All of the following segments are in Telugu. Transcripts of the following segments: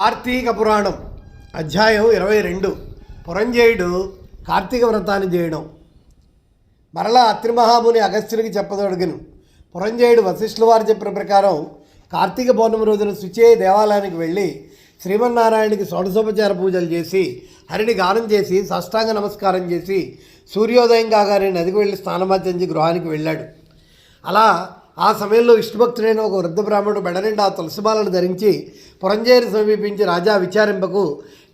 కార్తీక పురాణం అధ్యాయం ఇరవై రెండు. పురంజేయుడు కార్తీక వ్రతాన్ని చేయడం. మరలా అత్రిమహాముని అగస్త్యునికి చెప్పదొడిగను. పురంజేయుడు వశిష్ఠుల వారు చెప్పిన ప్రకారం కార్తీక పౌర్ణమి రోజున శుచే దేవాలయానికి వెళ్ళి శ్రీమన్నారాయణకి షోడశోపచార పూజలు చేసి హరిని గానం చేసి సాష్టాంగ నమస్కారం చేసి సూర్యోదయం కాగానే నదికి వెళ్ళి స్నానమాచరించి గృహానికి వెళ్ళాడు. అలా ఆ సమయంలో విష్ణుభక్తుడైన ఒక వృద్ధ బ్రాహ్మణుడు మెడనిండా ఆ తులసిమాలను ధరించి పురంజేరి సమీపించి రాజా విచారింపకు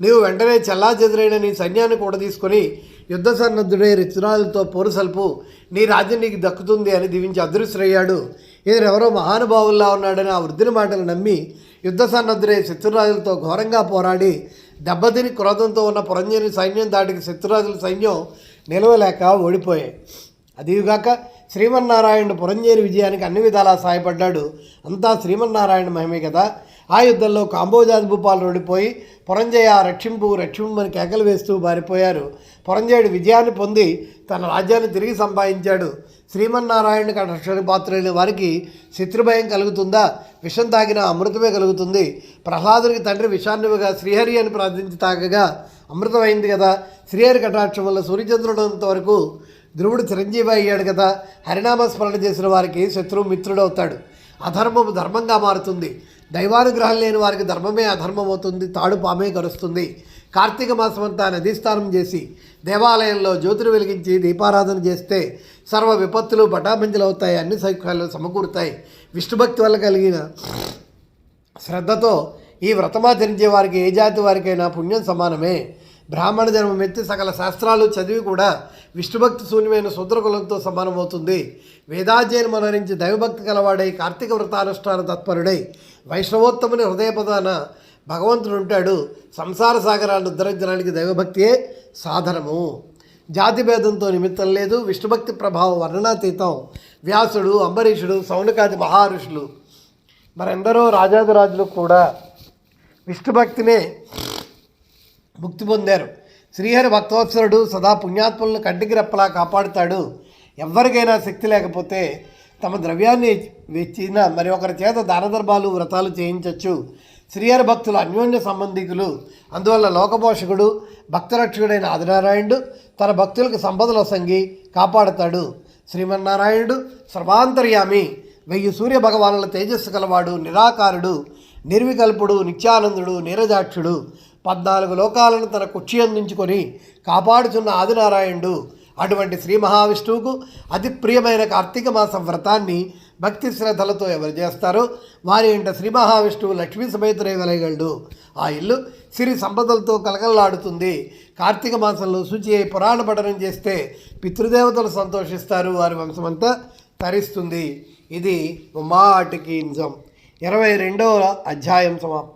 నీవు వెంటనే చల్లా చెదురైన నీ సైన్యాన్ని కూడా తీసుకొని యుద్ధ సన్నద్ధుడై రిచురాలతో పోరుసల్పు నీ రాజ్యం నీకు దక్కుతుంది అని దీవించి అదృశ్యయ్యాడు ఎవరో మహానుభావుల్లా ఉన్నాడని ఆ వృద్ధుని మాటలు నమ్మి యుద్ధ సన్నద్ధుడై శత్రురాజులతో ఘోరంగా పోరాడి దెబ్బతిని క్రోధంతో ఉన్న పురంజేరి సైన్యం దాటికి శత్రురాజుల సైన్యం నిలవలేక ఓడిపోయాయి. అదిగాక శ్రీమన్నారాయణుడు పురంజేరి విజయానికి అన్ని విధాలా సహాయపడ్డాడు అంతా శ్రీమన్నారాయణ మహిమే కదా. ఆ యుద్ధంలో కాంబోజాది భూపాలు ఓడిపోయి పురంజయ రక్షింపు రక్షింపని కేకలు వేస్తూ బారిపోయారు. పురంజయుడు విజయాన్ని పొంది తన రాజ్యాన్ని తిరిగి సంపాదించాడు. శ్రీమన్నారాయణుడికి రక్షణ పాత్రైన వారికి శత్రుభయం కలుగుతుందా? విషం తాగిన అమృతమే కలుగుతుంది. ప్రహ్లాదునికి తండ్రి విషాన్నివిగా శ్రీహరి అని ప్రార్థించి తాగగా అమృతమైంది కదా. శ్రీహరి కటాక్షం వల్ల సూర్యచంద్రుడంత వరకు ధ్రువుడు చిరంజీవి అయ్యాడు కదా. హరినామ స్మరణ చేసిన వారికి శత్రువు మిత్రుడు అవుతాడు అధర్మము ధర్మంగా మారుతుంది. దైవానుగ్రహం లేని వారికి ధర్మమే అధర్మం అవుతుంది తాడు పామే కరుస్తుంది. కార్తీక మాసం అంతా నదీస్నానం చేసి దేవాలయంలో జ్యోతులు వెలిగించి దీపారాధన చేస్తే సర్వ విపత్తులు పటాపించలు అవుతాయి అన్ని సౌఖ్యాలు సమకూరుతాయి. విష్ణుభక్తి వల్ల కలిగిన శ్రద్ధతో ఈ వ్రతమాచరించే వారికి ఏ జాతి వారికైనా పుణ్యం సమానమే. బ్రాహ్మణ జన్మం ఎత్తి సకల శాస్త్రాలు చదివి కూడా విష్ణుభక్తి శూన్యమైన శూద్రకులంతో సమానమవుతుంది. వేదాధ్యయనం మనరించి దైవభక్తి కలవాడై కార్తీక వ్రతానుష్ఠాన తత్పరుడై వైష్ణవోత్తముని హృదయపదాన భగవంతుడు ఉంటాడు. సంసార సాగరాలను ఉద్ధరించడానికి దైవభక్తియే సాధనము. జాతి భేదంతో నిమిత్తం లేదు. విష్ణుభక్తి ప్రభావం వర్ణనాతీతం వ్యాసుడు అంబరీషుడు సౌనకాది మహారుషులు. మరెందరో రాజాదిరాజులు కూడా విష్ణుభక్తినే ముక్తి పొందారు. శ్రీహరి భక్తవత్సరుడు సదా పుణ్యాత్మలను కంటికి రెప్పలా కాపాడుతాడు. ఎవరికైనా శక్తి లేకపోతే తమ ద్రవ్యాన్ని వెచ్చిన మరి ఒకరి చేత దానధర్మాలు వ్రతాలు చేయించవచ్చు శ్రీహరి భక్తులు అన్యోన్య సంబంధికులు. అందువల్ల లోకపోషకుడు భక్తరక్షకుడైన ఆదినారాయణుడు తన భక్తులకు సంపదల సంగి కాపాడుతాడు. శ్రీమన్నారాయణుడు సర్వాంతర్యామి. వెయ్యి సూర్య భగవానుల తేజస్సు కలవాడు నిరాకారుడు నిర్వికల్పుడు నిత్యానందుడు నీరజాక్షుడు. పద్నాలుగు లోకాలను తన కుక్షి అందించుకొని కాపాడుచున్న ఆదినారాయణుడు. అటువంటి శ్రీ మహావిష్ణువుకు అతి ప్రియమైన కార్తీక మాసం వ్రతాన్ని భక్తి శ్రద్ధలతో ఎవరు చేస్తారో? వారి ఇంట శ్రీ మహావిష్ణువు లక్ష్మీ సమేతులై వెలగలడు. ఆ ఇల్లు సిరి సంపదలతో కలకలలాడుతుంది. కార్తీక మాసంలో శుచి అయి పురాణ పఠనం చేస్తే పితృదేవతలు సంతోషిస్తారు. వారి వంశమంతా తరిస్తుంది. ఇది మాటికి నిజం. ఇరవై రెండవ అధ్యాయం సమాప్తం.